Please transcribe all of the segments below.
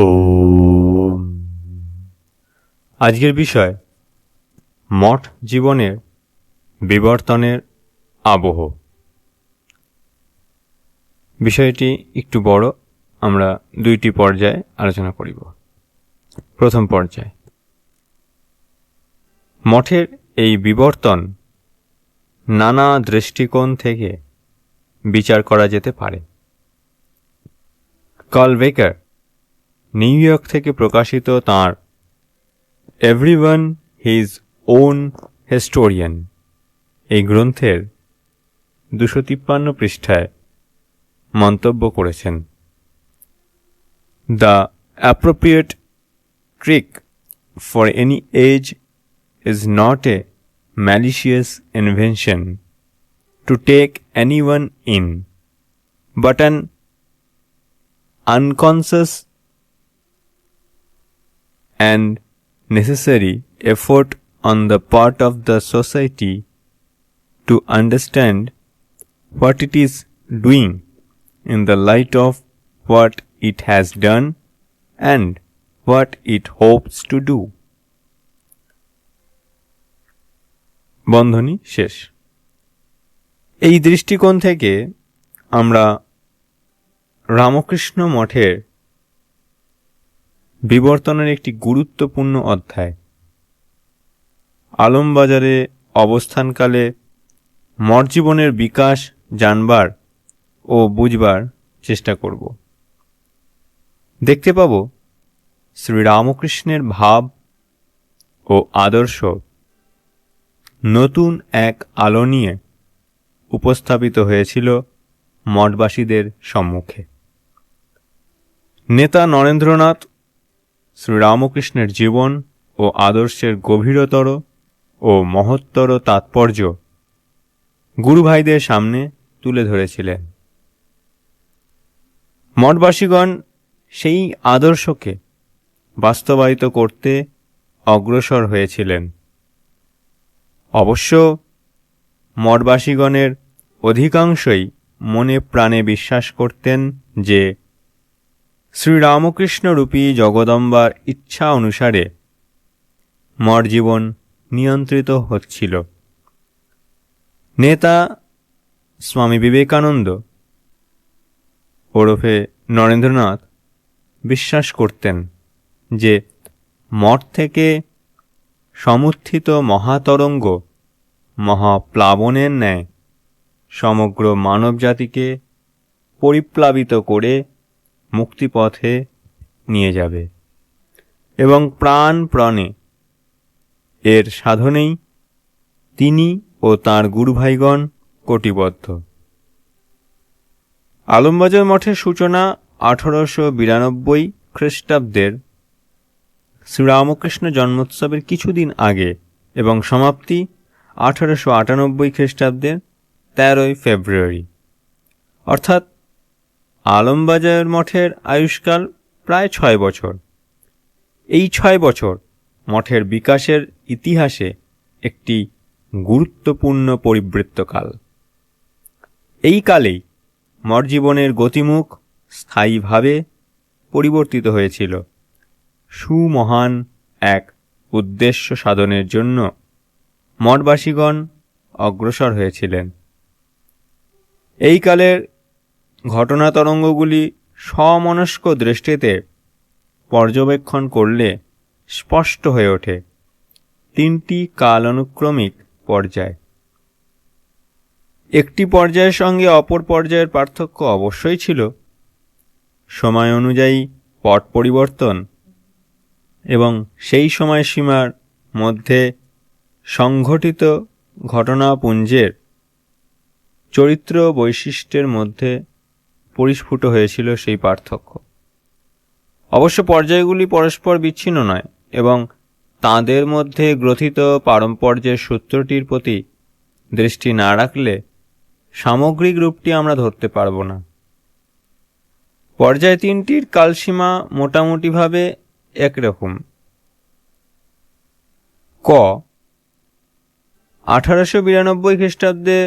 ও আজকের বিষয়, মঠ জীবনের বিবর্তনের আবহ। বিষয়টি একটু বড়, আমরা দুইটি পর্যায়ে আলোচনা করিব। প্রথম পর্যায়, মঠের এই বিবর্তন নানা দৃষ্টিকোণ থেকে বিচার করা যেতে পারে। কল বেকার নিউ ইয়র্ক থেকে প্রকাশিত তাঁর এভরিওয়ান হিজ ওন হিস্টোরিয়ান এই গ্রন্থের দুশো তিপ্পান্ন পৃষ্ঠায় মন্তব্য করেছেন। The appropriate trick for any age is not a malicious invention to take any one in, but an unconscious and necessary effort on the part of the society to understand what it is doing in the light of what it has done and what it hopes to do. বন্ধনী শেষ এই দৃষ্টিকোণ থেকে আমরা রামকৃষ্ণ মঠের বিবর্তনের একটি গুরুত্বপূর্ণ অধ্যায়। আলমবাজারে অবস্থানকালে মঠ জীবনের বিকাশ জানবার ও বুঝবার চেষ্টা করব। দেখতে পাব শ্রীরামকৃষ্ণের ভাব ও আদর্শ নতুন এক আলো নিয়ে উপস্থাপিত হয়েছিল মঠবাসীদের সম্মুখে। নেতা নরেন্দ্রনাথ শ্রীরামকৃষ্ণের জীবন ও আদর্শের গভীরতর ও মহত্তর তাৎপর্য গুরুভাইদের সামনে তুলে ধরেছিলেন। মঠবাসীগণ সেই আদর্শকে বাস্তবায়িত করতে অগ্রসর হয়েছিলেন। অবশ্য মঠবাসীগণের অধিকাংশই মনে প্রাণে বিশ্বাস করতেন যে শ্রীরামকৃষ্ণরূপী জগদম্বার ইচ্ছা অনুসারে মঠ জীবন নিয়ন্ত্রিত হচ্ছিল। নেতা স্বামী বিবেকানন্দ ওরফে নরেন্দ্রনাথ বিশ্বাস করতেন যে মঠ থেকে সমুত্থিত মহাতরঙ্গ মহাপ্লাবনের ন্যায় সমগ্র মানবজাতিকে পরিপ্লাবিত করে মুক্তিপথে নিয়ে যাবে। এবং প্রাণপ্রণে এর সাধনেই তিনি ও তাঁর গুরুভাইগণ কোটিবদ্ধ। আলমবাজার মঠের সূচনা আঠারোশো বিরানব্বই খ্রিস্টাব্দের শ্রীরামকৃষ্ণ জন্মোৎসবের কিছুদিন আগে এবং সমাপ্তি আঠারোশো আটানব্বই খ্রিস্টাব্দের তেরোই ফেব্রুয়ারি। অর্থাৎ আলমবাজার মঠের আয়ুষ্কাল প্রায় ছয় বছর। এই ছয় বছর মঠের বিকাশের ইতিহাসে একটি গুরুত্বপূর্ণ পরিবৃত্তকাল এই কালেই মঠ জীবনের গতিমুখ স্থায়ীভাবে পরিবর্তিত হয়েছিল। সুমহান এক উদ্দেশ্য সাধনের জন্য মঠবাসীগণ অগ্রসর হয়েছিলেন। এই কালের ঘটনা তরঙ্গগুলি সমনস্ক দৃষ্টিতে পর্যবেক্ষণ করলে স্পষ্ট হয়ে ওঠে। তিনটি কালানুক্রমিক পর্যায়। একটি পর্যায়ের সঙ্গে অপর পর্যায়ের পার্থক্য অবশ্যই ছিল। সময় অনুযায়ী পট পরিবর্তন এবং সেই সময়সীমার মধ্যে সংঘটিত ঘটনাপুঞ্জের চরিত্র বৈশিষ্ট্যের মধ্যে পরিস্ফুট হয়েছিল সেই পার্থক্য। অবশ্য পর্যায়গুলি পরস্পর বিচ্ছিন্ন নয় এবং তাঁদের মধ্যে গ্রথিত পারম্পর্যের সূত্রটির প্রতি দৃষ্টি না রাখলে সামগ্রিক রূপটি আমরা ধরতে পারব না। পর্যায় তিনটির কালসীমা মোটামুটিভাবে একরকম। ক, আঠারোশো বিরানব্বই খ্রিস্টাব্দে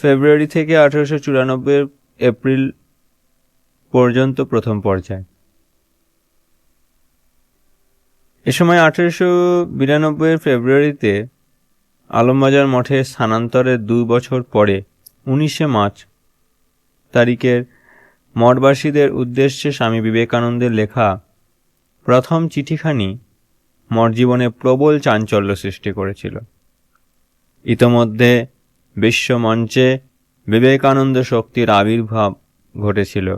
ফেব্রুয়ারি থেকে আঠারোশো চুরানব্বই এপ্রিল পর্যন্ত প্রথম পর্যায়। এ সময় আঠেরোশো বিরানব্বইয়ের ফেব্রুয়ারিতে আলমবাজার মঠে স্থানান্তরের দুই বছর পরে, উনিশে মার্চ তারিখের মঠবাসীদের উদ্দেশ্যে স্বামী বিবেকানন্দের লেখা প্রথম চিঠিখানি মঠ জীবনে প্রবল চাঞ্চল্য সৃষ্টি করেছিল। ইতোমধ্যে বিশ্বমঞ্চে বিবেকানন্দ শক্তির আবির্ভাব ঘটেছিল।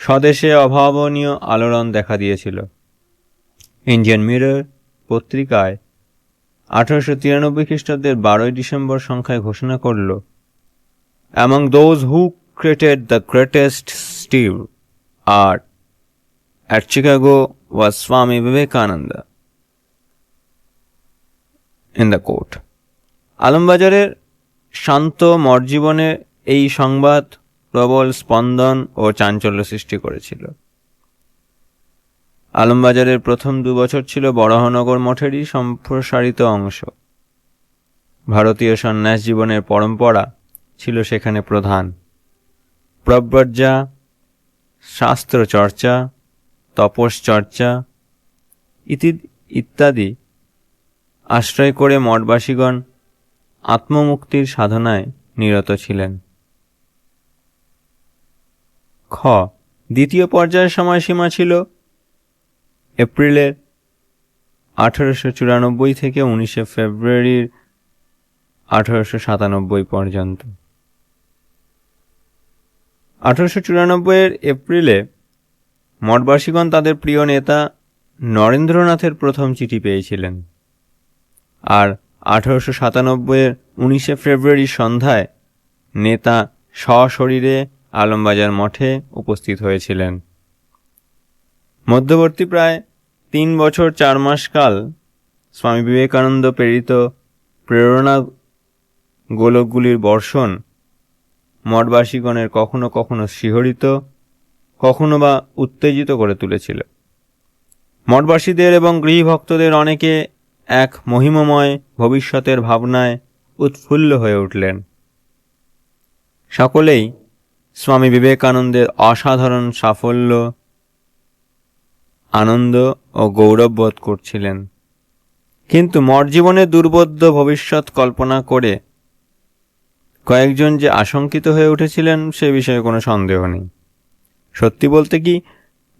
স্বদেশে অভাবনীয় আলোড়ন দেখা দিয়েছিল। ইন্ডিয়ান মিরর পত্রিকায় আঠারোশো তিরানব্বই খ্রিস্টাব্দের বারোই ডিসেম্বর সংখ্যায় ঘোষণা করল among those who created the greatest still art at Chicago was Swami Vivekananda in the court আলমবাজারের শান্ত মর্জীবনে এই সংবাদ প্রবল স্পন্দন ও চাঞ্চল্য সৃষ্টি করেছিল। আলমবাজারের প্রথম দু বছর ছিল বরাহনগর মঠেরই সম্প্রসারিত অংশ। ভারতীয় সন্ন্যাস জীবনের পরম্পরা ছিল সেখানে প্রধান। প্রব্রজ্জা শাস্ত্র চর্চা তপস চর্চা ইত্যাদি আশ্রয় করে মঠবাসীগণ আত্মমুক্তির সাধনায় নিরত ছিলেন। খ। দ্বিতীয় পর্যায়ের সময়সীমা ছিল এপ্রিলের আঠারোশো চুরানব্বই থেকে উনিশে ফেব্রুয়ারির আঠারোশো সাতানব্বই পর্যন্ত। আঠারোশো চুরানব্বইয়ের এপ্রিলে মঠবাসীগণ তাদের প্রিয় নেতা নরেন্দ্রনাথের প্রথম চিঠি পেয়েছিলেন। আর আঠারোশো সাতানব্বইয়ের উনিশে ফেব্রুয়ারি সন্ধ্যায় নেতা সশরীরে আলমবাজার মঠে উপস্থিত হয়েছিলেন। মধ্যবর্তী প্রায় তিন বছর চার মাস কাল স্বামী বিবেকানন্দ প্রেরিত প্রেরণা গোলকগুলির বর্ষণ মঠবাসীগণের কখনো কখনো শিহরিত, কখনো বা উত্তেজিত করে তুলেছিল। মঠবাসীদের এবং গৃহভক্তদের অনেকে এক মহিমময় ভবিষ্যতের ভাবনায় উৎফুল্ল হয়ে উঠলেন। সকলেই স্বামী বিবেকানন্দের অসাধারণ সাফল্য, আনন্দ ও গৌরব বোধ করছিলেন। কিন্তু মর্জীবনে দুর্বোধ্য ভবিষ্যৎ কল্পনা করে কয়েকজন যে আশঙ্কিত হয়ে উঠেছিলেন সে বিষয়ে কোনো সন্দেহ নেই। সত্যি বলতে কি,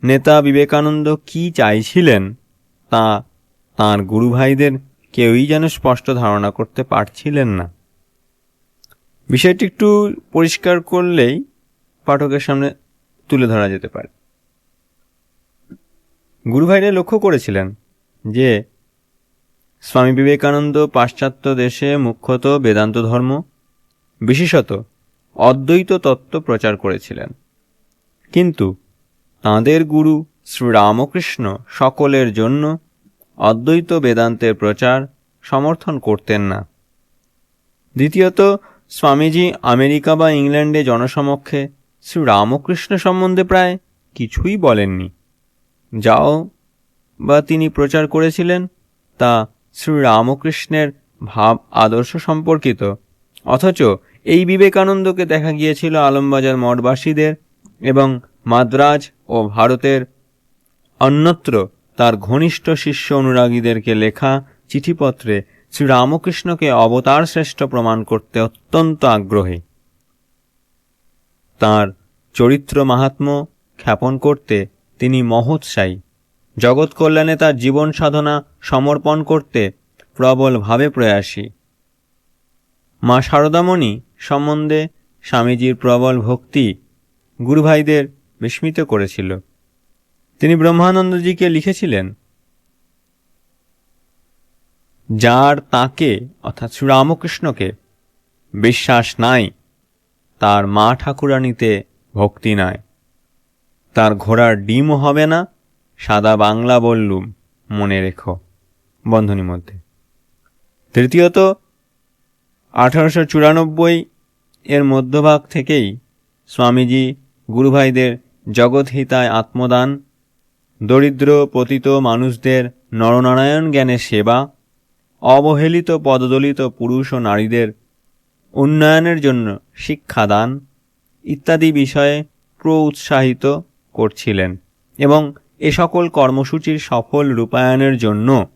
নেতা বিবেকানন্দ কি চাইছিলেন তা তাঁর গুরু ভাইদের কেউই যেন স্পষ্ট ধারণা করতে পারছিলেন না। বিষয়টি একটু পরিষ্কার করলেই পাঠকের সামনে তুলে ধরা যেতে পারে। গুরু ভাইরা লক্ষ্য করেছিলেন যে স্বামী বিবেকানন্দ পাশ্চাত্য দেশে মুখ্যত বেদান্ত ধর্ম, বিশেষত অদ্বৈত তত্ত্ব প্রচার করেছিলেন। কিন্তু তাঁদের গুরু শ্রীরামকৃষ্ণ সকলের জন্য অদ্বৈত বেদান্তের প্রচার সমর্থন করতেন না। দ্বিতীয়ত, স্বামীজি আমেরিকা বা ইংল্যান্ডে জনসমক্ষে শ্রীরামকৃষ্ণ সম্বন্ধে প্রায় কিছুই বলেননি। যাও বা তিনি প্রচার করেছিলেন তা শ্রী রামকৃষ্ণের ভাব আদর্শ সম্পর্কিত। অথচ এই বিবেকানন্দকে দেখা গিয়েছিল আলমবাজার মঠবাসীদের এবং মাদ্রাজ ও ভারতের অন্যত্র তার ঘনিষ্ঠ শিষ্য অনুরাগীদেরকে লেখা চিঠিপত্রে শ্রীরামকৃষ্ণকে অবতার শ্রেষ্ঠ প্রমাণ করতে অত্যন্ত আগ্রহী। তার চরিত্র মাহাত্ম খ্যাপন করতে তিনি মহোৎসাহী জগৎ কল্যাণে তার জীবন সাধনা সমর্পণ করতে প্রবলভাবে প্রয়াসী। মা শারদামণি সম্বন্ধে স্বামীজির প্রবল ভক্তি গুরুভাইদের বিস্মিত করেছিল। তিনি ব্রহ্মানন্দজিকে লিখেছিলেন, যার তাকে, অর্থাৎ শ্রীরামকৃষ্ণকে, বিশ্বাস নাই, তার মা ঠাকুরানিতে ভক্তি নাই, তার ঘোড়ার ডিমও হবে না, সাদা বাংলা বললুম, মনে রেখো বন্ধনী মধ্যে। তৃতীয়ত, আঠারোশো চুরানব্বই এর মধ্যভাগ থেকেই স্বামীজি গুরুভাইদের জগৎহিতায় আত্মদান দরিদ্র পতিত মানুষদের নরনারায়ণ জ্ঞানের সেবা, অবহেলিত পদদলিত পুরুষ ও নারীদের উন্নয়নের জন্য শিক্ষাদান ইত্যাদি বিষয়ে প্রউৎসাহিত করছিলেন এবং এ সকল কর্মসূচির সফল রূপায়ণের জন্য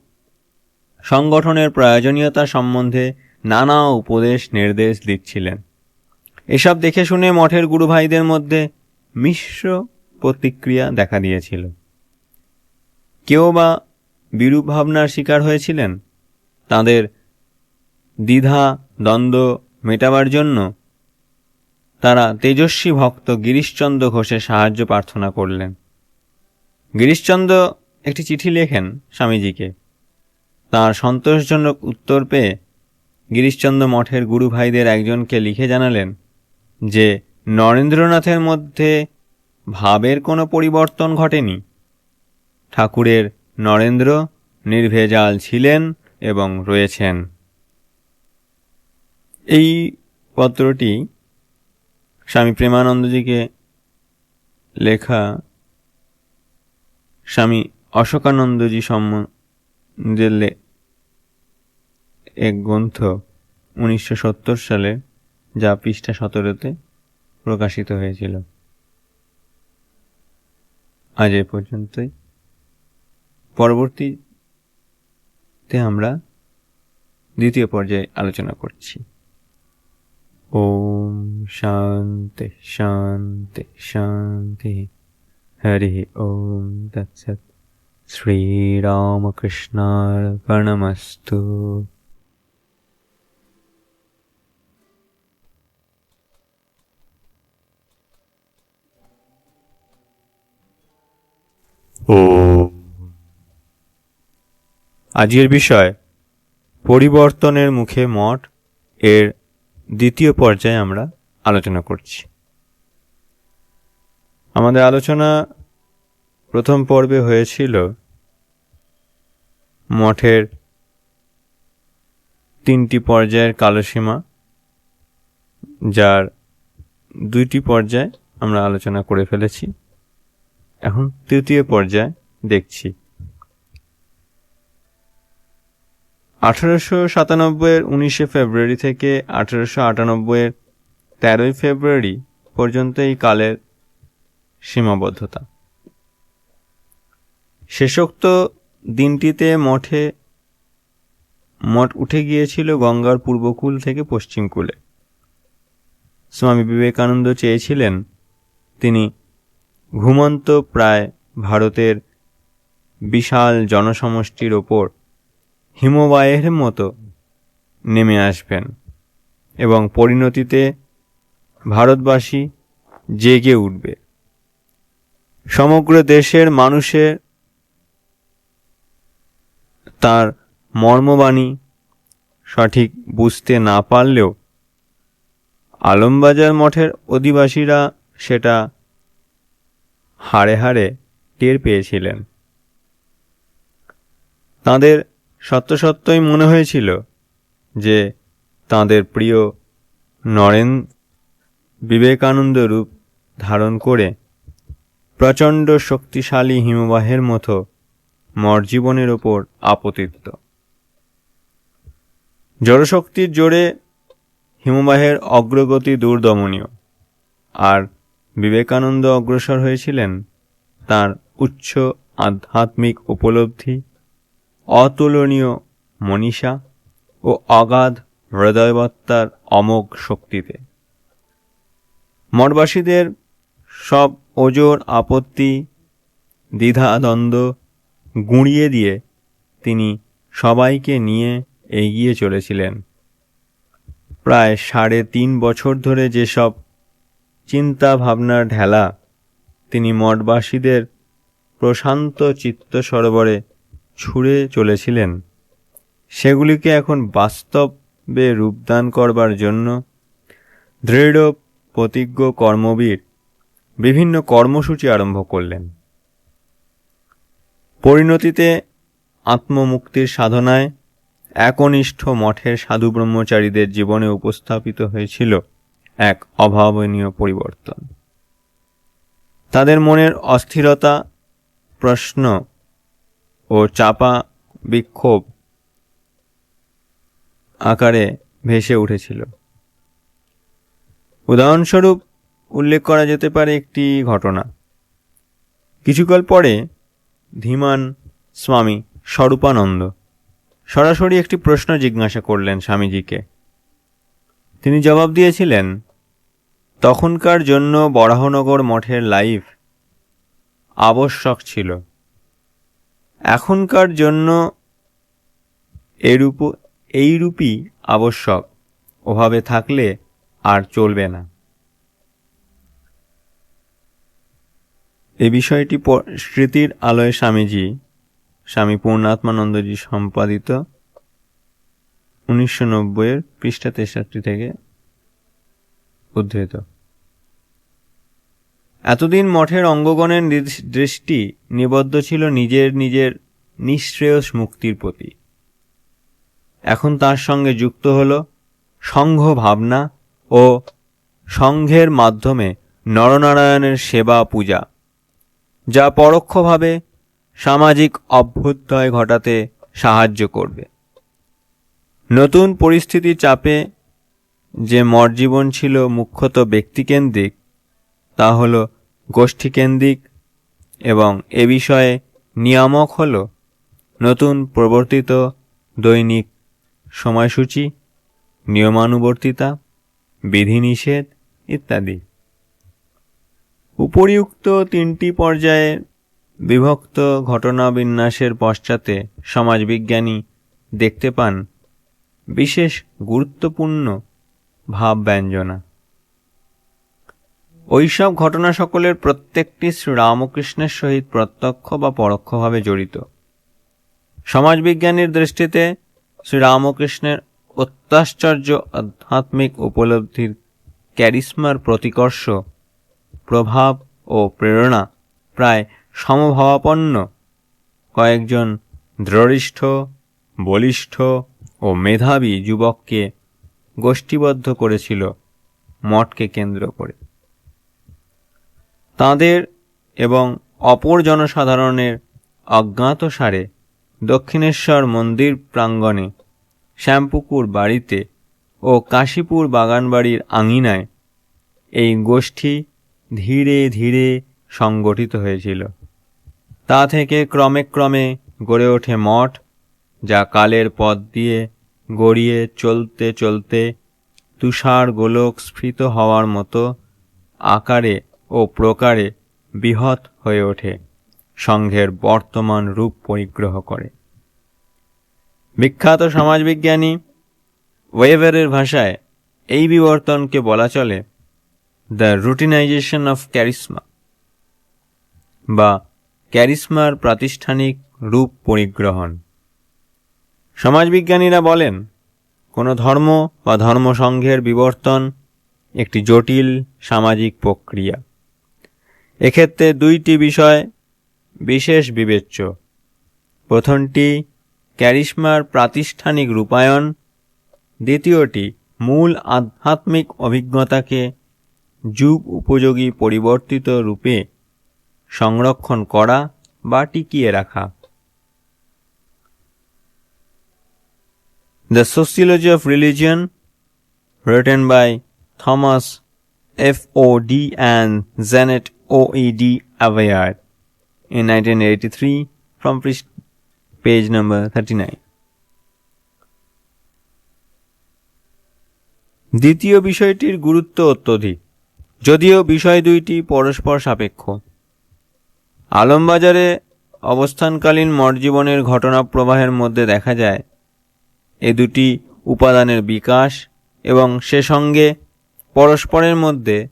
সংগঠনের প্রয়োজনীয়তা সম্বন্ধে নানা উপদেশ নির্দেশ দিচ্ছিলেন। এসব দেখে শুনে মঠের গুরুভাইদের মধ্যে মিশ্র প্রতিক্রিয়া দেখা দিয়েছিল। কেউ বা বিরূপ ভাবনার শিকার হয়েছিলেন? তাদের দ্বিধা, দ্বন্দ্ব মেটাবার জন্য তারা তেজস্বী ভক্ত গিরিশচন্দ্র ঘোষের সাহায্য প্রার্থনা করলেন। গিরিশচন্দ্র একটি চিঠি লেখেন স্বামীজিকে। তার সন্তোষজনক উত্তর পেয়ে গিরিশচন্দ্র মঠের গুরু ভাইদের একজনকে লিখে জানালেন যে, নরেন্দ্রনাথের মধ্যে ভাবের কোনো পরিবর্তন ঘটেনি। ঠাকুরের নরেন্দ্র নির্ভেজাল ছিলেন এবং রয়েছেন। এই পত্রটি স্বামী প্রেমানন্দজিকে লেখা স্বামী অশোকানন্দজি সম্বন্ধে এক গ্রন্থ উনিশশো সত্তর সালে যা পৃষ্ঠা সতেরোতে প্রকাশিত হয়েছিল। আজ এ পর্যন্তই। পরবর্তীতে আমরা দ্বিতীয় পর্যায়ে আলোচনা করছি। ওম শান্তি শান্তি শান্তি। হরি ওম তৎসৎ। শ্রীরামকৃষ্ণার্পণমস্তু। ও আজকের বিষয়, পরিবর্তনের মুখে মঠ এর দ্বিতীয় পর্যায়ে আমরা আলোচনা করছি। আমাদের আলোচনা প্রথম পর্বে হয়েছিল মঠের তিনটি পর্যায়ের কালসীমা, যার দুইটি পর্যায় আমরা আলোচনা করে ফেলেছি। এখন তৃতীয় পর্যায় দেখছি। আঠারোশো সাতানব্বইয়ের উনিশে ফেব্রুয়ারি থেকে আঠারোশো আটানব্বইয়ের তেরোই ফেব্রুয়ারি পর্যন্ত এই কালের সীমাবদ্ধতা। শেষোক্ত দিনটিতে মঠে মঠ উঠে গিয়েছিল গঙ্গার পূর্বকূল থেকে পশ্চিম কূলে। স্বামী বিবেকানন্দ চেয়েছিলেন তিনি ঘুমন্ত প্রায় ভারতের বিশাল জনসমষ্টির ওপর হিমবাহের মতো নেমে আসবেন এবং পরিণতিতে ভারতবাসী জেগে উঠবে। সমগ্র দেশের মানুষের তার মর্মবাণী সঠিক বুঝতে না পারলেও আলমবাজার মঠের অধিবাসীরা সেটা হাড়ে হাড়ে টের পেয়েছিলেন। তাদের সত্য সত্যই মনে হয়েছিল যে তাদের প্রিয় নরেন বিবেকানন্দ রূপ ধারণ করে প্রচণ্ড শক্তিশালী হিমবাহের মতো মরজীবনের ওপর আপতিত। জড়শক্তির জোরে হিমবাহের অগ্রগতি দুর্দমনীয়। আর বিবেকানন্দ অগ্রসর হয়েছিলেন তার উচ্চ আধ্যাত্মিক উপলব্ধি অতুলনীয় মনীষা ও অগাধ হৃদয়বত্তার অমোঘ শক্তিতে। মঠবাসীদের সব ওজোর আপত্তি, দ্বিধা, দ্বন্দ্ব গুঁড়িয়ে দিয়ে তিনি সবাইকে নিয়ে এগিয়ে চলেছিলেন। প্রায় সাড়ে তিন বছর ধরে যেসব চিন্তা ভাবনার ঢেলা তিনি মঠবাসীদের প্রশান্ত চিত্ত সরোবরে ছুঁড়ে চলেছিলেন। সেগুলিকে এখন বাস্তবে রূপদান করবার জন্য দৃঢ় প্রতিজ্ঞ কর্মবীর বিভিন্ন কর্মসূচি আরম্ভ করলেন। পরিণতিতে আত্মমুক্তির সাধনায় একনিষ্ঠ মঠের সাধু ব্রহ্মচারীদের জীবনে উপস্থাপিত হয়েছিল এক অভাবনীয় পরিবর্তন। তাদের মনের অস্থিরতা, প্রশ্ন ও চাপা বিক্ষোভ আকারে ভেসে উঠেছিল। উদাহরণস্বরূপ, উল্লেখ করা যেতে পারে একটি ঘটনা। কিছুকাল পরে ধীমান স্বামী স্বরূপানন্দ সরাসরি একটি প্রশ্ন জিজ্ঞাসা করলেন স্বামীজিকে। তিনি জবাব দিয়েছিলেন, তখনকার জন্য বরাহনগর মঠের লাইফ আবশ্যক ছিল। এখনকার জন্য এরূপ এইরূপই আবশ্যক। ওভাবে থাকলে আর চলবে না। এ বিষয়টি স্মৃতির আলোয় স্বামীজি, স্বামী পূর্ণাত্মানন্দজি সম্পাদিত উনিশশো নব্বইয়ের পৃষ্ঠা তেষট্টি থেকে উদ্ধৃত। এতদিন মঠের অঙ্গগণের দৃষ্টি নিবদ্ধ ছিল নিজের নিজের নিঃশ্রেয়স মুক্তির প্রতি। এখন তার সঙ্গে যুক্ত হল সংঘ ভাবনা ও সংঘের মাধ্যমে নরনারায়ণের সেবা পূজা, যা পরোক্ষভাবে সামাজিক অভ্যুদয় ঘটাতে সাহায্য করবে। নতুন পরিস্থিতি চাপে যে মঠ জীবন ছিল মুখ্যত ব্যক্তিকেন্দ্রিক, তা হল গোষ্ঠীকেন্দ্রিক এবং এ বিষয়ে নিয়ামক হল নতুন প্রবর্তিত দৈনিক সময়সূচি, নিয়মানুবর্তিতা, বিধিনিষেধ ইত্যাদি। উপরিউক্ত তিনটি পর্যায়ে বিভক্ত ঘটনা বিন্যাসের পশ্চাতে সমাজবিজ্ঞানী দেখতে পান বিশেষ গুরুত্বপূর্ণ ভাব ব্যঞ্জনা ওইসব ঘটনা সকলের প্রত্যেকটি শ্রীরামকৃষ্ণের সহিত প্রত্যক্ষ বা পরোক্ষভাবে জড়িত। সমাজবিজ্ঞানীর দৃষ্টিতে শ্রীরামকৃষ্ণের অত্যাশ্চর্য আধ্যাত্মিক উপলব্ধির ক্যারিসমার প্রতিকর্ষ, প্রভাব ও প্রেরণা প্রায় সমভাবাপন্ন। কয়েকজন দৃঢ়িষ্ঠ বলিষ্ঠ ও মেধাবী যুবককে গোষ্ঠীবদ্ধ করেছিল মঠকে কেন্দ্র করে। তাদের এবং অপর জনসাধারণের অজ্ঞাতসারে দক্ষিণেশ্বর মন্দির প্রাঙ্গণে শ্যামপুকুর বাড়িতে ও কাশীপুর বাগানবাড়ির আঙিনায় এই গোষ্ঠী ধীরে ধীরে সংগঠিত হয়েছিল। তা থেকে ক্রমে ক্রমে গড়ে ওঠে মঠ, যা কালের পথ দিয়ে গড়িয়ে চলতে চলতে তুষার গোলক স্ফীত হওয়ার মতো আকারে ও প্রকারে বৃহৎ হয়ে ওঠে, সংঘের বর্তমান রূপ পরিগ্রহ করে। বিখ্যাত সমাজবিজ্ঞানী ওয়েভারের ভাষায় এই বিবর্তনকে বলা চলে দ্য রুটিনাইজেশন অফ ক্যারিসমা বা ক্যারিসমার প্রাতিষ্ঠানিক রূপ পরিগ্রহণ সমাজবিজ্ঞানীরা বলেন, কোনো ধর্ম বা ধর্মসংঘের বিবর্তন একটি জটিল সামাজিক প্রক্রিয়া। এক্ষেত্রে দুইটি বিষয় বিশেষ বিবেচ্য। প্রথমটি ক্যারিসমার প্রাতিষ্ঠানিক রূপায়ণ। দ্বিতীয়টি মূল আধ্যাত্মিক অভিজ্ঞতাকে যুগ উপযোগী পরিবর্তিত রূপে সংরক্ষণ করা বা টিকিয়ে রাখা। The Sociology of Religion, written by Thomas F O'Dea and Janet O. E. D. Aveyard in 1983 from page number 39. দ্বিতীয় বিষয়টির গুরুত্ব অত্যধিক, যদিও বিষয় দুইটি পরস্পর সাপেক্ষ আলমবাজারে অবস্থানকালীন মঠ জীবনের ঘটনা প্রবাহের মধ্যে দেখা যায়, এ দুটি উপাদানের বিকাশ এবং সে সঙ্গে পরস্পরের মধ্যে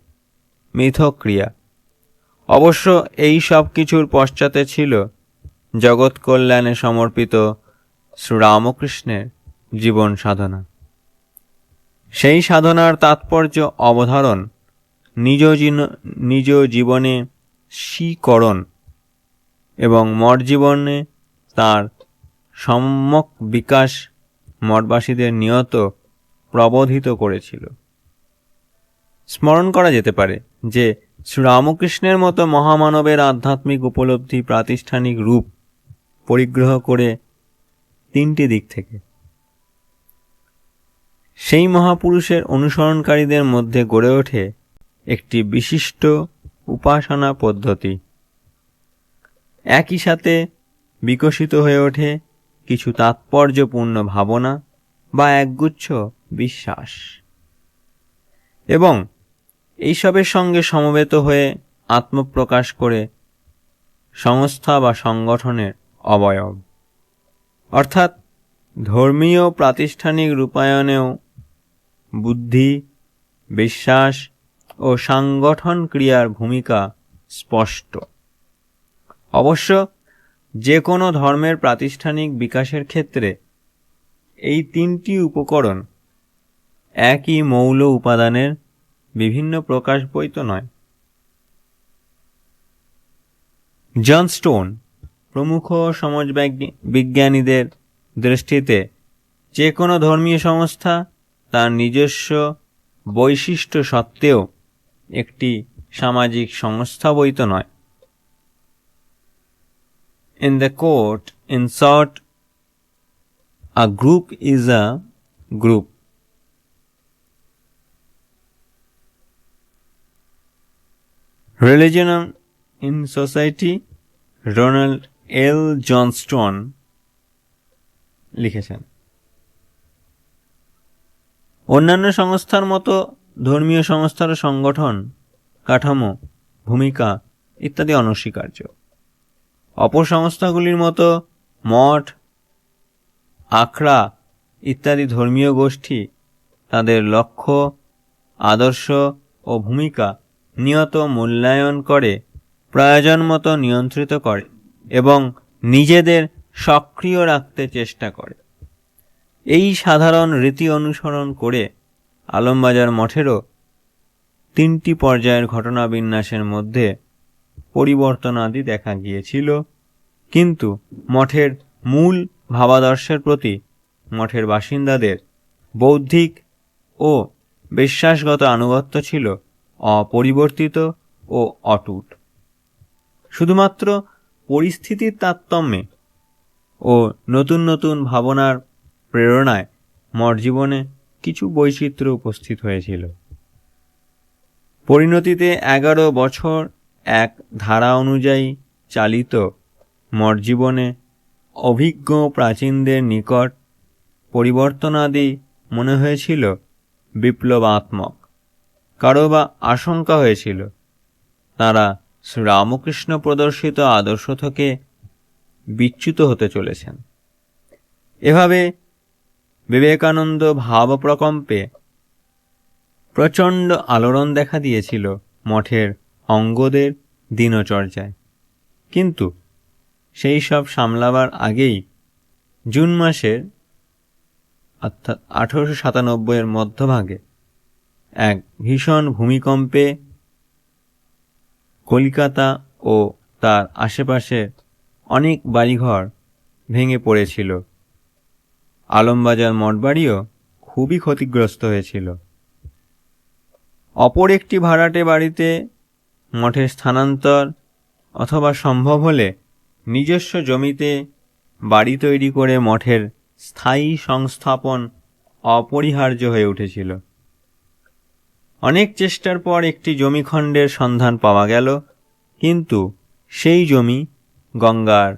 মিথক্রিয়া অবশ্য এই সব কিছুর পশ্চাতে ছিল জগৎ কল্যাণে সমর্পিত শ্রীরামকৃষ্ণের জীবন সাধনা। সেই সাধনার তাৎপর্য অবধারণ নিজ নিজ জীবনে স্বীকরণ এবং মঠ জীবনে তার সম্যক বিকাশ মঠবাসীদের নিয়ত প্রবোধিত করেছিল। স্মরণ করা যেতে পারে যে শ্রীরামকৃষ্ণের মতো মহামানবের আধ্যাত্মিক উপলব্ধি প্রাতিষ্ঠানিক রূপ পরিগ্রহ করে তিনটি দিক থেকে। সেই মহাপুরুষের অনুসরণকারীদের মধ্যে গড়ে ওঠে একটি বিশিষ্ট উপাসনা পদ্ধতি। একই সাথে বিকশিত হয়ে ওঠে কিছু তাৎপর্যপূর্ণ ভাবনা বা একগুচ্ছ বিশ্বাস। এবং এইসবের সঙ্গে সমবেত হয়ে আত্মপ্রকাশ করে সংস্থা বা সংগঠনের অবয়ব। অর্থাৎ ধর্মীয় প্রাতিষ্ঠানিক রূপায়ণেও বুদ্ধি, বিশ্বাস ও সাংগঠন ক্রিয়ার ভূমিকা স্পষ্ট। অবশ্য যে কোনো ধর্মের প্রাতিষ্ঠানিক বিকাশের ক্ষেত্রে এই তিনটি উপকরণ একই মৌল উপাদানের বিভিন্ন প্রকাশ বইত নয়। জন স্টোন, প্রমুখ সমাজ বিজ্ঞানীদের দৃষ্টিতে যে কোনো ধর্মীয় সংস্থা তার নিজস্ব বৈশিষ্ট্য সত্ত্বেও একটি সামাজিক সংস্থা বইত নয়। In the court in short, a group is a group. Religion in society Ronald L Johnstone লিখেছেন। অন্যান্য সংস্থার মতো ধর্মীয় সংস্থার সংগঠন, কাঠামো, ভূমিকা ইত্যাদি অনস্বীকার্য। অপর সংস্থাগুলির মতো মঠ, আখড়া ইত্যাদি ধর্মীয় গোষ্ঠী তাদের লক্ষ্য, আদর্শ ও ভূমিকা নিয়ত মূল্যায়ন করে, প্রয়োজন মতো নিয়ন্ত্রিত করে এবং নিজেদের সক্রিয় রাখতে চেষ্টা করে। এই সাধারণ রীতি অনুসরণ করে আলমবাজার মঠেরও তিনটি পর্যায়ের ঘটনা বিন্যাসের মধ্যে পরিবর্তন আদি দেখা গিয়েছিল, কিন্তু মঠের মূল ভাবাদর্শের প্রতি মঠের বাসিন্দাদের বৌদ্ধিক ও বিশ্বাসগত আনুগত্য ছিল অপরিবর্তিত ও অটুট। শুধুমাত্র পরিস্থিতির তারতম্যে ও নতুন নতুন ভাবনার প্রেরণায় মঠ জীবনে কিছু বৈচিত্র্য উপস্থিত হয়েছিল। পরিণতিতে এগারো বছর এক ধারা অনুযায়ী চালিত মঠ জীবনে অভিজ্ঞ প্রাচীনদের নিকট পরিবর্তনাদি মনে হয়েছিল বিপ্লবাত্মক। কারও বা আশঙ্কা হয়েছিল। তারা শ্রীরামকৃষ্ণ প্রদর্শিত আদর্শ থেকে বিচ্যুত হতে চলেছেন। এভাবে বিবেকানন্দ ভাবপ্রকম্পে প্রচণ্ড আলোড়ন দেখা দিয়েছিল মঠের অঙ্গদের দিনচর্যায়। কিন্তু সেই সব সামলাবার আগেই জুন মাসের অর্থাৎ আঠেরোশো সাতানব্বইয়ের মধ্যভাগে এক ভীষণ ভূমিকম্পে কলকাতা ও তার আশেপাশে অনেক বাড়িঘর ভেঙে পড়েছিল। আলমবাজার মঠবাড়িও খুবই ক্ষতিগ্রস্ত হয়েছিল। অপর একটি ভাড়াটে বাড়িতে মঠের স্থানান্তর অথবা সম্ভব হলে নিজস্ব জমিতে বাড়ি তৈরি করে মঠের স্থায়ী সংস্থাপন অপরিহার্য হয়ে উঠেছিল। অনেক চেষ্টার পর একটি জমিখণ্ডের সন্ধান পাওয়া গেল, কিন্তু সেই জমি গঙ্গার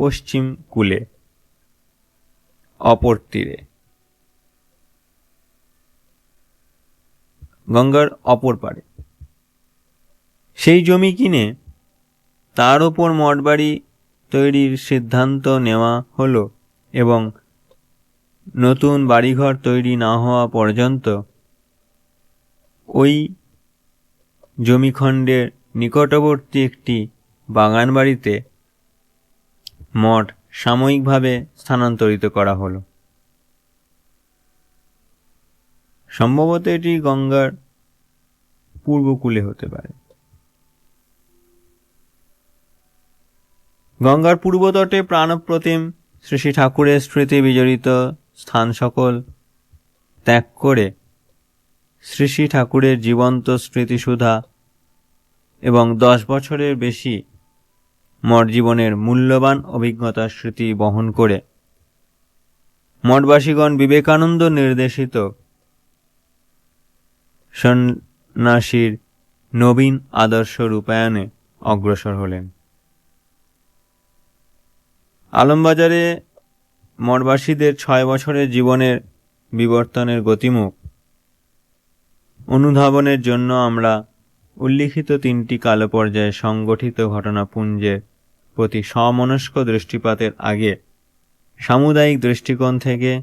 পশ্চিম কূলে, অপর তীরে। গঙ্গার অপর পারে সেই জমি কিনে তার ওপর মঠবাড়ি তৈরির সিদ্ধান্ত নেওয়া হলো এবং নতুন বাড়িঘর তৈরি না হওয়া পর্যন্ত ওই জমিখণ্ডের নিকটবর্তী একটি বাগান বাড়িতে মঠ সাময়িকভাবে স্থানান্তরিত করা হলো। সম্ভবত এটি গঙ্গার পূর্বকূলে হতে পারে। গঙ্গার পূর্বতটে প্রাণপ্রতিম শ্রী শ্রী ঠাকুরের স্মৃতি বিজড়িত স্থান সকল ত্যাগ করে শ্রী শ্রী ঠাকুরের জীবন্ত স্মৃতিসুধা এবং দশ বছরের বেশি মঠ জীবনের মূল্যবান অভিজ্ঞতার স্মৃতি বহন করে। মঠবাসীগণ বিবেকানন্দ নির্দেশিত সন্ন্যাসীর নবীন আদর্শ রূপায়ণে অগ্রসর হলেন। আলমবাজারে মঠবাসীদের ছয় বছরের জীবনের বিবর্তনের গতিমুখ অনুধাবনের জন্য আমরা উল্লিখিত তিনটি কালো পর্যায়ে সংগঠিত ঘটনাপুঞ্জের প্রতি সমনস্ক দৃষ্টিপাতের আগে সামুদায়িক দৃষ্টিকোণ থেকে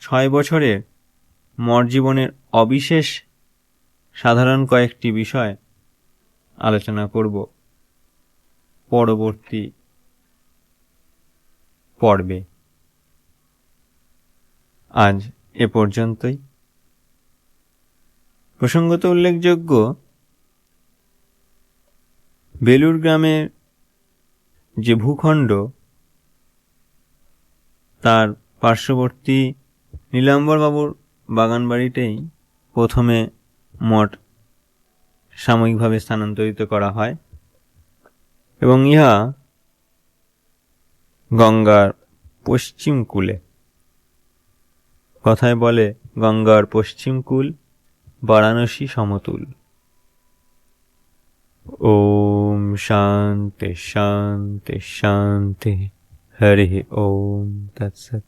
ছয় বছরের মঠ জীবনের অবিশেষ সাধারণ কয়েকটি বিষয় আলোচনা করব। পরবর্তী পর্বে। আজ এ পর্যন্তই। প্রসঙ্গত উল্লেখযোগ্য বেলুর গ্রামের যে ভূখণ্ড, তার পার্শ্ববর্তী নীলাম্বরবাবুর বাগানবাড়িতেই প্রথমে মঠ সাময়িকভাবে স্থানান্তরিত করা হয় এবং ইহা গঙ্গার পশ্চিম কূলে। কথায় বলে গঙ্গার পশ্চিম কূল বারাণসী সমতুল। ওম শান্তি শান্তি শান্তি হরি ওম তৎসৎ।